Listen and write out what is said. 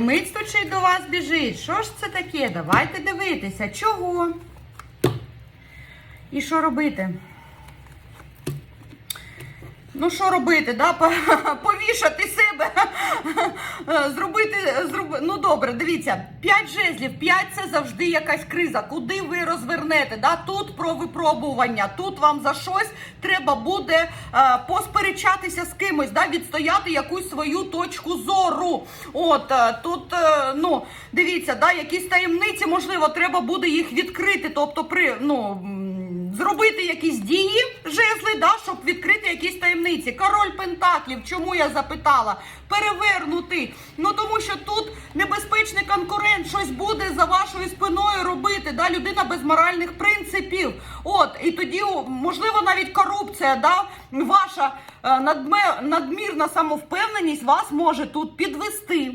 Мить стучить до вас біжить. Що ж це таке? Давайте дивитися. Чого? І що робити? Ну, що робити, да? Повішати себе, зробити, зроби... ну добре, дивіться, 5 жезлів, 5 це завжди якась криза. Куди ви розвернете? Да? Тут про випробування, тут вам за щось треба буде е, посперечатися з кимось, да? відстояти якусь свою точку зору. От е, тут, е, ну, дивіться, да, якісь таємниці, можливо, треба буде їх відкрити, тобто при, ну, зробити якісь дії, таємниці. Король Пентаклів, чому я запитала? Перевернути. Ну тому що тут небезпечний конкурент щось буде за вашою спиною робити. Да? Людина без моральних принципів. От, і тоді, можливо, навіть корупція, да? ваша е, надмірна самовпевненість вас може тут підвести.